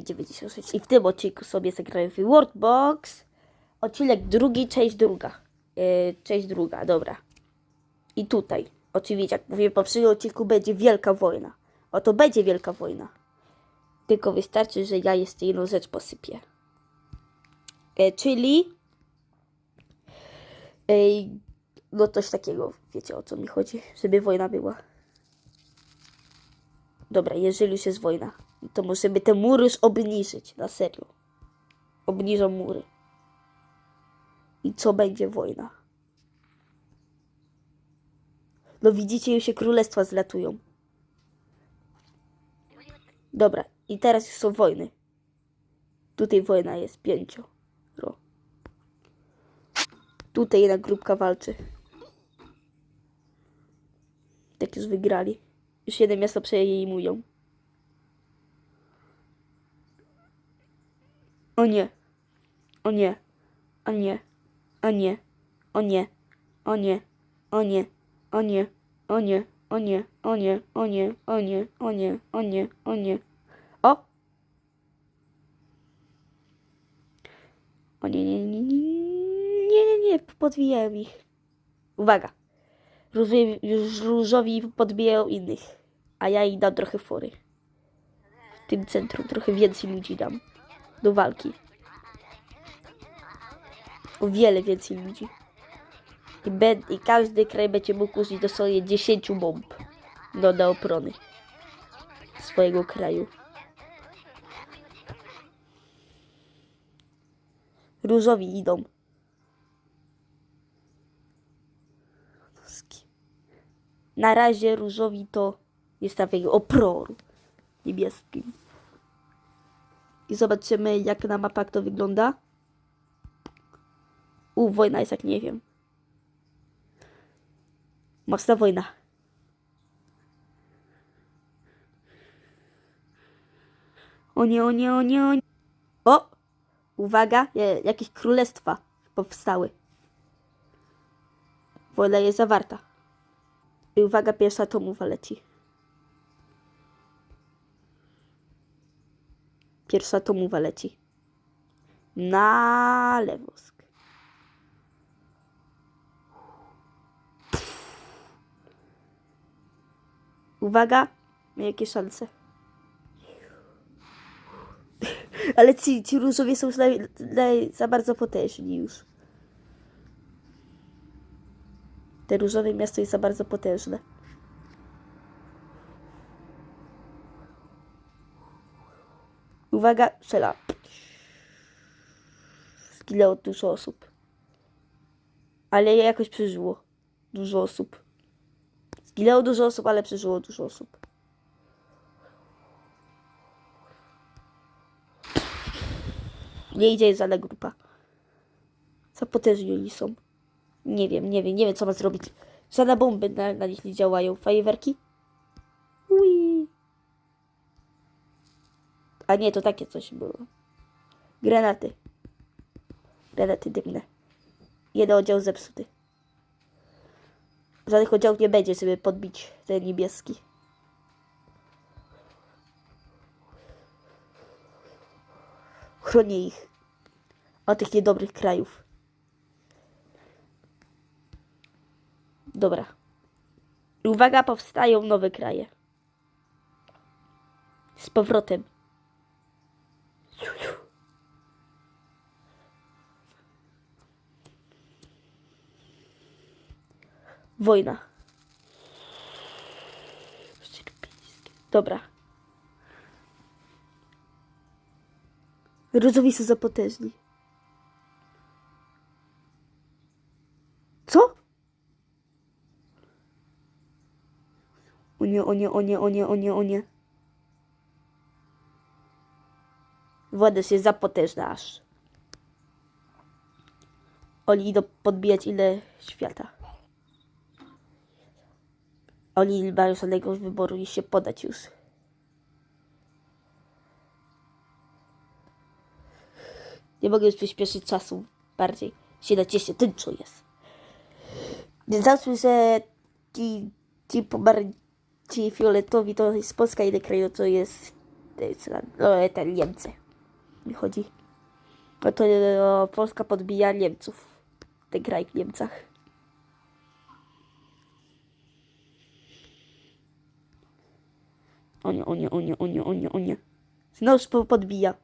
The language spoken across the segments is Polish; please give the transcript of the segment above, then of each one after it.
Ivy 96 i w tym odcinku sobie zagrałem w Worldbox. Odcinek drugi, część druga. Yy, część druga, dobra. I tutaj, oczywiście, jak mówię, w poprzednim odcinku będzie wielka wojna. Oto będzie wielka wojna. Tylko wystarczy, że ja jeszcze jedną rzecz posypię. E, czyli... No coś takiego, wiecie o co mi chodzi, żeby wojna była. Dobra, jeżeli już jest wojna, to możemy te mury już obniżyć, na serio. Obniżą mury. I co będzie wojna? No widzicie, już się królestwa zlatują. Dobra, i teraz już są wojny. Tutaj wojna jest pięcio. Ro. Tutaj jedna grupka walczy. Tak już wygrali. Już jedno miasto przejmują. O nie. O nie. O nie. O nie. O nie. O nie. O nie. O nie. O nie. O nie. O nie. O nie. O nie. O nie. O nie. O nie. O! O nie, nie, nie, nie, nie, nie, podbijają ich. Uwaga. Różowi podbijają innych, a ja im dam trochę fory. W tym centrum trochę więcej ludzi dam do walki. O wiele więcej ludzi. I, be, I każdy kraj będzie mógł użyć dosłownie 10 bomb do, obrony swojego kraju. Różowi idą. Na razie różowi to jest na jego oproru niebieskim. I zobaczymy, jak na mapach to wygląda. U, wojna jest jak nie wiem. Mocna wojna. O nie, o nie, o nie, o nie. O! Uwaga, jakieś królestwa powstały. Wojna jest zawarta. I uwaga, pierwsza atomowa leci. Pierwsza atomowa leci. Na lewo. Uwaga, jakie szanse. Ale ci, ci różowie są naj, za bardzo potężni już. Te różowe miasto jest za bardzo potężne. Uwaga, strzela. Zginęło dużo osób. Ale jakoś przeżyło. Dużo osób. Zginęło dużo osób, ale przeżyło dużo osób. Nie idzie żadna grupa. Za potężni oni są. Nie wiem, nie wiem, nie wiem co ma zrobić. Żadne bomby na, na nich nie działają. Fajerwerki? A nie, to takie coś było. Granaty. Granaty dymne. Jeden oddział zepsuty. Żadnych oddziałów nie będzie, żeby podbić ten niebieski. Chronię ich od tych niedobrych krajów. Dobra. Uwaga, powstają nowe kraje. Z powrotem. Wojna. Dobra. Różowi są za potężni. Co? O nie, o nie, o nie, o nie, o nie, o nie. Władys jest aż. Oni idą podbijać ile świata. Oni nie mają żadnego wyboru niż się podać już. Nie mogę już przyspieszyć czasu bardziej. Się nacieszę, tęczo jest. Załóżmy, że ci, ci pomarańczy fioletowi to jest Polska, inny kraj to jest Deutschland, no, ten Niemcy. Mi chodzi. No to e, Polska podbija Niemców. Ten kraj w Niemcach. O nie, o nie, o nie, o nie, o nie, o nie. Znowuż po- podbija.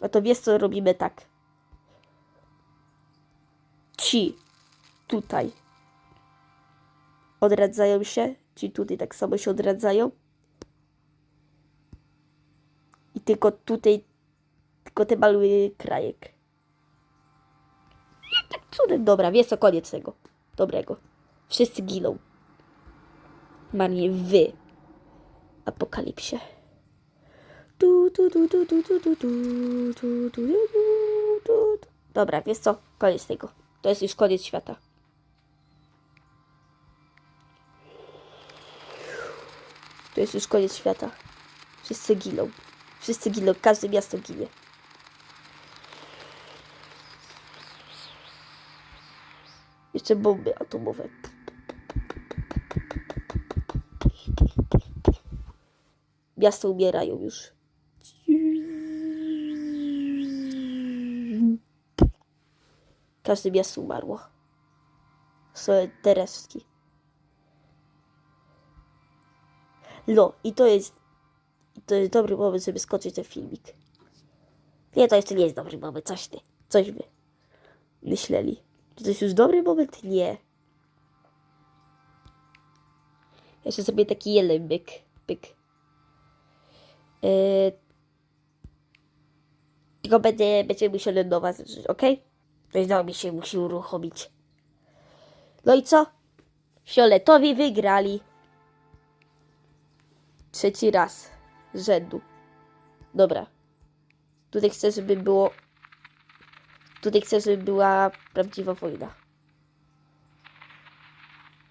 No to wiesz co robimy tak. Ci tutaj odradzają się, ci tutaj tak samo się odradzają. I tylko tutaj, tylko ten mały krajek. Jak tak cudem, dobra, wiesz co, koniec tego. Dobrego. Wszyscy giną. Marnie wy. Apokalipsie. Tu, tu, tu, tu, tu, tu, tu, tu, tu, tu, tu, tu. Dobra, wiesz co, koniec tego. To jest już koniec świata. To jest już koniec świata. Wszyscy giną. Wszyscy giną. Każde miasto ginie. Jeszcze bomby atomowe. Miasta umierają już. Każde miasto umarło. Są te resztki. No, i to jest. To jest dobry moment, żeby skończyć ten filmik. Nie, to jeszcze nie jest dobry moment, coś ty. Coś wy myśleli. Czy to jest już dobry moment? Nie. Jeszcze sobie taki jeden byk. Byk. Yy, tylko będzie, będzie musiał lądować, ok? To jest mi się musi uruchomić. No i co? Fioletowi wygrali. Trzeci raz z rzędu. Dobra. Tutaj chcę, żeby było. Tutaj chcę, żeby była prawdziwa wojna.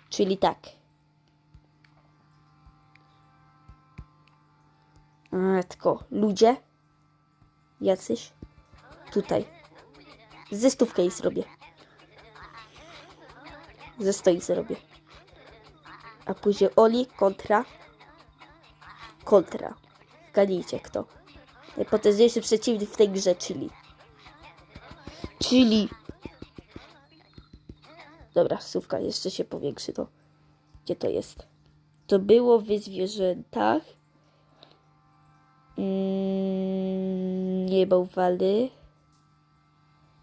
Czyli tak. A, tylko ludzie. Jacyś. Tutaj. Ze stówkę jej zrobię. Ze stoi zrobię. A później Oli kontra. Kontra. Zgadnijcie kto. Najpotężniejszy przeciwnik w tej grze, czyli. Czyli. Dobra, słówka jeszcze się powiększy to. Gdzie to jest? To było w zwierzętach. Mm, nie bałwany.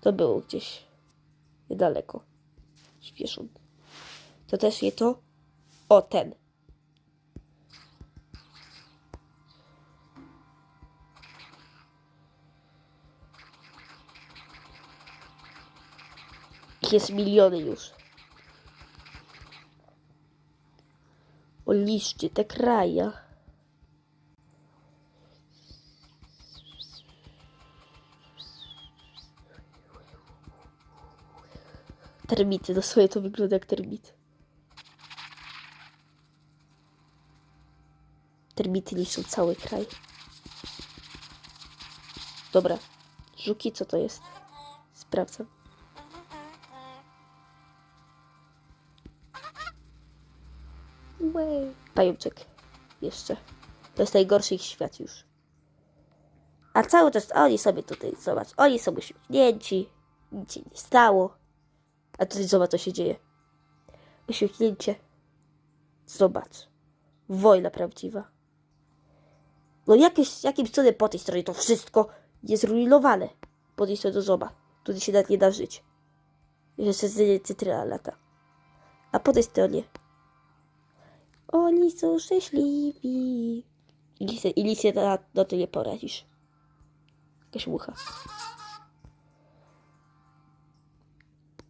To było gdzieś. Niedaleko. Zwierząt. To też nie to. O, ten. Jest miliony już. Oliszcie te kraja. Termity, dosłownie to wygląda jak termit. Termity niszczą cały kraj. Dobra. Żuki, co to jest? Sprawdzam. Łe. Pajączek. Jeszcze. To jest najgorszy ich świat już. A cały czas oni sobie tutaj, zobacz, oni są uśmiechnięci. Nic się nie stało. A tutaj zobacz, co się dzieje. Uśmiechnięcie. Zobacz. Wojna prawdziwa. No jakieś, jakimś cudem po tej stronie to wszystko jest zrujnowane. Po tej stronie to zobacz. Tutaj się nawet nie da żyć. Jeszcze cy- cytryna lata. A po tej stronie oni są szczęśliwi. I nic się na, na to nie poradzisz. Jakaś mucha.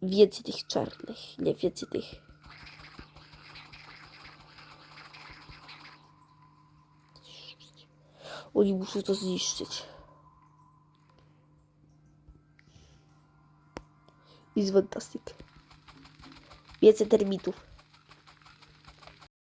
Więcej tych czarnych, nie więcej tych. Oni muszą to zniszczyć. Jest fantastyk. Więcej termitów.